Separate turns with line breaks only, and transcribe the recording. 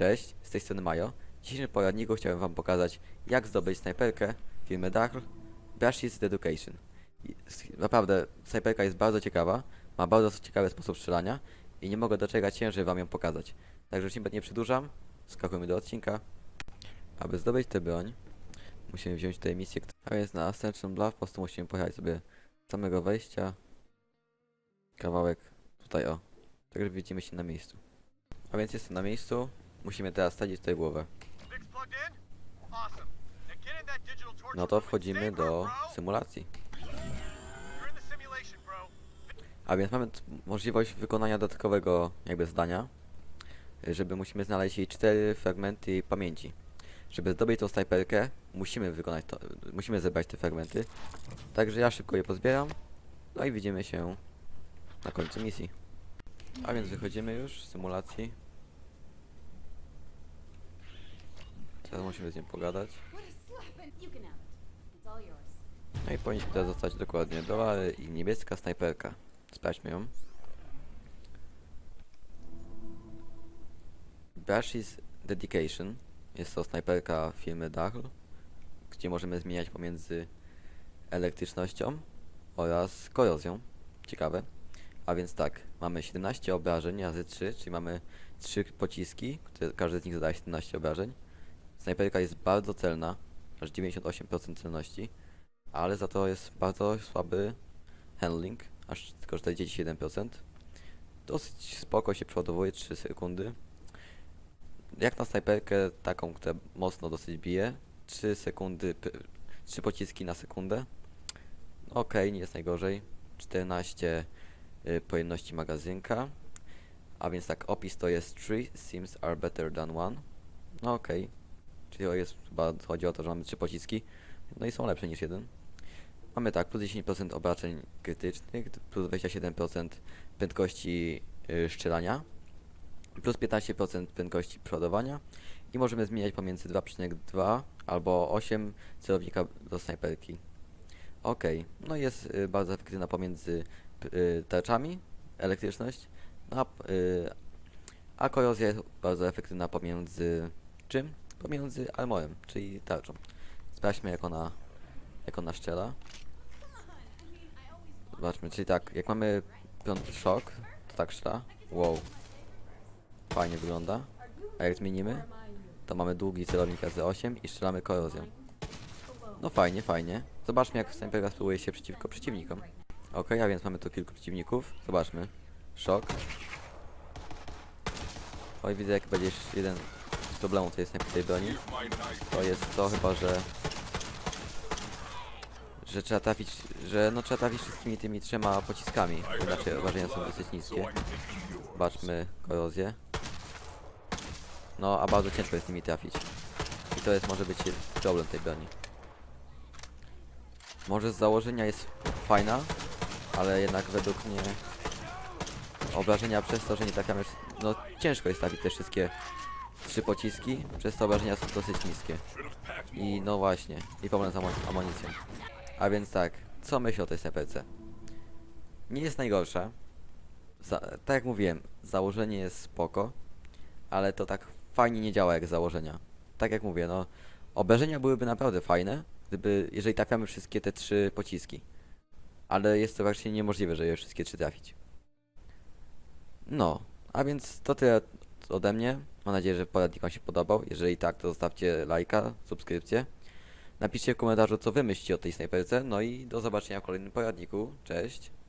Cześć, z tej strony Majo. W dzisiejszym poradniku chciałem wam pokazać, jak zdobyć snajperkę firmy Dark Brushes Education. Naprawdę, snajperka jest bardzo ciekawa, ma bardzo ciekawy sposób strzelania i nie mogę doczekać się, żeby wam ją pokazać. Także już nie- przedłużam, skakujmy do odcinka. Aby zdobyć tę broń, musimy wziąć tutaj misję, a więc na Ascension Bluff po prostu musimy pojechać sobie samego wejścia. Kawałek tutaj o. Także widzimy się na miejscu. A więc jestem na miejscu. Musimy teraz stawić tutaj głowę. No to wchodzimy do symulacji. A więc mamy możliwość wykonania dodatkowego jakby zdania, żeby musimy znaleźć jej cztery fragmenty pamięci. Żeby zdobyć tą snajperkę, musimy wykonać to, musimy zebrać te fragmenty. Także ja szybko je pozbieram. No i widzimy się na końcu misji. A więc wychodzimy już z symulacji. Teraz musimy z nim pogadać. No i powinniśmy teraz dostać dokładnie dolary i niebieska snajperka. Sprawdźmy ją. Brushes Dedication. Jest to snajperka firmy Dahl, gdzie możemy zmieniać pomiędzy elektrycznością oraz korozją. Ciekawe. A więc tak, mamy 17 obrażeń razy 3, czyli mamy 3 pociski, które każdy z nich zadaje 17 obrażeń. Snajperka jest bardzo celna, aż 98% celności ale za to jest bardzo słaby handling, aż tylko 47%. Dosyć spoko się przeładowuje 3 sekundy. Jak na snajperkę taką, która mocno dosyć bije, 3 sekundy, 3 pociski na sekundę. Okej, nie jest najgorzej. 14 y, pojemności magazynka. A więc tak, opis to jest 3 seems are better than one. No okej. Czyli jest chyba chodzi o to, że mamy 3 pociski. No i są lepsze niż jeden. Mamy tak, plus 10% obrażeń krytycznych, plus 27% prędkości y, strzelania, plus 15% prędkości przeładowania i możemy zmieniać pomiędzy 2,2 albo 8 celownika do snajperki. Ok, no jest y, bardzo efektywna pomiędzy y, tarczami, elektryczność, no a, y, a korozja jest bardzo efektywna pomiędzy czym? Pomiędzy armorem, czyli tarczą. Sprawdźmy jak ona, jak ona strzela. Zobaczmy, czyli tak, jak mamy piąty szok, to tak strzela. Wow. Fajnie wygląda. A jak zmienimy, to mamy długi celownik razy 8 i strzelamy korozją. No fajnie, fajnie. Zobaczmy jak snajperka spróbuje się przeciwko przeciwnikom. Ok, a więc mamy tu kilku przeciwników. Zobaczmy. Szok. Oj, widzę jak będzie jeszcze jeden z problemów tej snajper tej broni. To jest to chyba, że że trzeba trafić, że no trzeba trafić wszystkimi tymi trzema pociskami, inaczej obrażenia są dosyć niskie. Zobaczmy korozję. No, a bardzo ciężko jest nimi trafić. I to jest może być problem tej broni. Może z założenia jest fajna, ale jednak według mnie obrażenia przez to, że nie trafiamy, no ciężko jest trafić te wszystkie trzy pociski, przez to obrażenia są dosyć niskie. I no właśnie, i problem z amunicją. A więc tak, co myślę o tej snajperce? Nie jest najgorsza. Za, tak jak mówiłem, założenie jest spoko, ale to tak fajnie nie działa jak założenia. Tak jak mówię, no, obrażenia byłyby naprawdę fajne, gdyby, jeżeli trafiamy wszystkie te trzy pociski. Ale jest to właśnie niemożliwe, żeby je wszystkie trzy trafić. No, a więc to tyle ode mnie. Mam nadzieję, że poradnik Wam się podobał. Jeżeli tak, to zostawcie lajka, subskrypcję. Napiszcie w komentarzu, co wy myślicie o tej snajperce. No i do zobaczenia w kolejnym poradniku. Cześć!